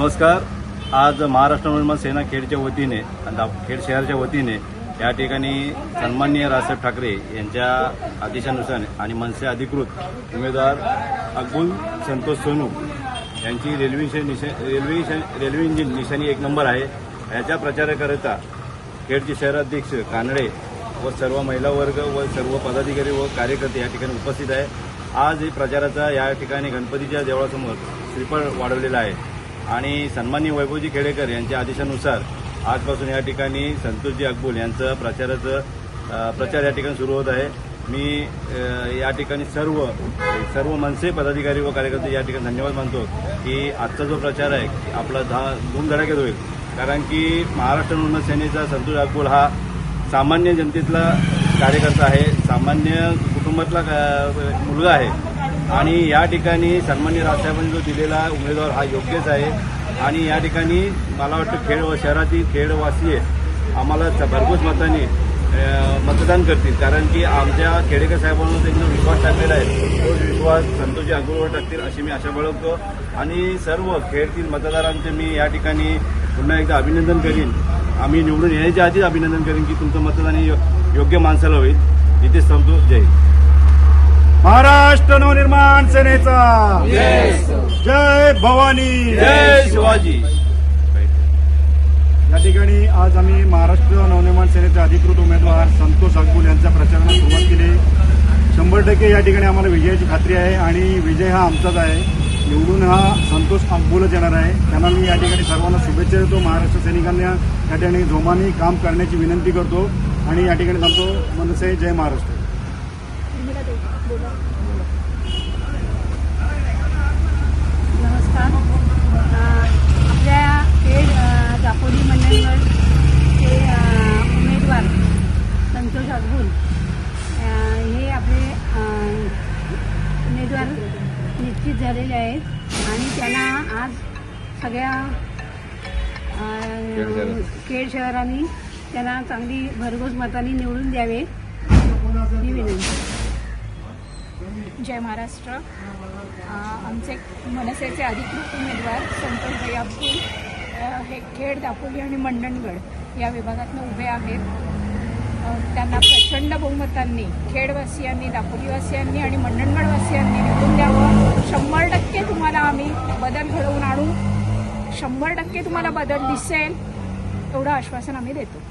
नमस्कार. आज महाराष्ट्र निर्माण सेना खेडच्या वतीने दा- खेड शहराच्या वतीने या ठिकाणी सन्माननीय राजसाहेब ठाकरे यांच्या आदेशानुसार आणि मनसे अधिकृत उमेदवार अब्दुल संतोष सोनू यांची रेल्वे निशा- रेल्वे रेल्वे इंजिन निशाणी एक नंबर आहे. याच्या प्रचाराकरिता खेडचे शहराध्यक्ष कानडे व सर्व महिला वर्ग व सर्व पदाधिकारी व कार्यकर्ते या ठिकाणी उपस्थित आहे. आज प्रचाराचा या ठिकाणी गणपतीच्या देवळासमोर श्रीफळ वाढवलेला आहे. आणि सन्माननीय वैभवजी खेडेकर यांच्या आदेशानुसार आजपासून या ठिकाणी संतोषजी अकबुल यांचं प्रचाराचं प्रचार या ठिकाणी सुरू होत आहे. मी या ठिकाणी सर्व सर्व मनसे पदाधिकारी व कार्यकर्ते या ठिकाणी धन्यवाद मानतो की आजचा जो प्रचार आहे आपला धा धूमधडाक्यात होईल कारण की महाराष्ट्र नूतन सेनेचा संतोष अकबुल हा सामान्य जनतेतला कार्यकर्ता आहे सामान्य कुटुंबातला मुलगा आहे. आणि या ठिकाणी सन्मान्य राजसाहेबांनी जो दिलेला उमेदवार हा योग्यच आहे. आणि या ठिकाणी मला वाटतं खेड व शहरातील खेडवासीय आम्हाला भरपूर भरघोस मताने मतदान करतील. कारण की आमच्या खेडेकर साहेबांवर त्यांनी विश्वास टाकलेला आहे तो विश्वास संतोषी अग्रवर टाकतील अशी मी आशा बाळगतो. आणि सर्व खेडतील मतदारांचे मी या ठिकाणी पुन्हा एकदा अभिनंदन करीन. आम्ही निवडून येण्याच्या आधीच अभिनंदन करीन की तुमचं मतदान हे योग्य माणसाला होईल. इथे संतोष जय महाराष्ट्र नवनिर्माण सेनेचा. जय भवानी. जय शिवाजी. या ठिकाणी आज आम्ही महाराष्ट्र नवनिर्माण सेनेचे अधिकृत उमेदवार संतोष अकबुल यांच्या प्रचाराला सुरुवात केली. शंभर टक्के या ठिकाणी आम्हाला विजयाची खात्री आहे आणि विजय हा आमचाच आहे. निवडून हा संतोष अकबुलच येणार आहे. त्यांना मी या ठिकाणी सर्वांना शुभेच्छा देतो. महाराष्ट्र सैनिकांना या ठिकाणी जोमाने काम करण्याची विनंती करतो आणि या ठिकाणी सांगतो मनसे जय महाराष्ट्र. नमस्कार. आपल्या दापोली हे उमेदवार संतोष हे आपले उमेदवार निश्चित झालेले आहेत आणि त्यांना आज सगळ्या खेड शहराने त्यांना चांगली भरघोस मताने निवडून द्यावे. ही विनंती. जय महाराष्ट्र. आमचे मनसेचे अधिकृत उमेदवार संतोषभाई अब्दुल हे खेड दापोली आणि मंडणगड या विभागातनं उभे आहेत. त्यांना प्रचंड बहुमतांनी खेडवासियांनी दापोलीवासियांनी आणि मंडणगडवासियांनी निवडून द्यावं. शंभर टक्के तुम्हाला आम्ही बदल घडवून आणू. शंभर टक्के तुम्हाला बदल दिसेल. एवढं आश्वासन आम्ही देतो.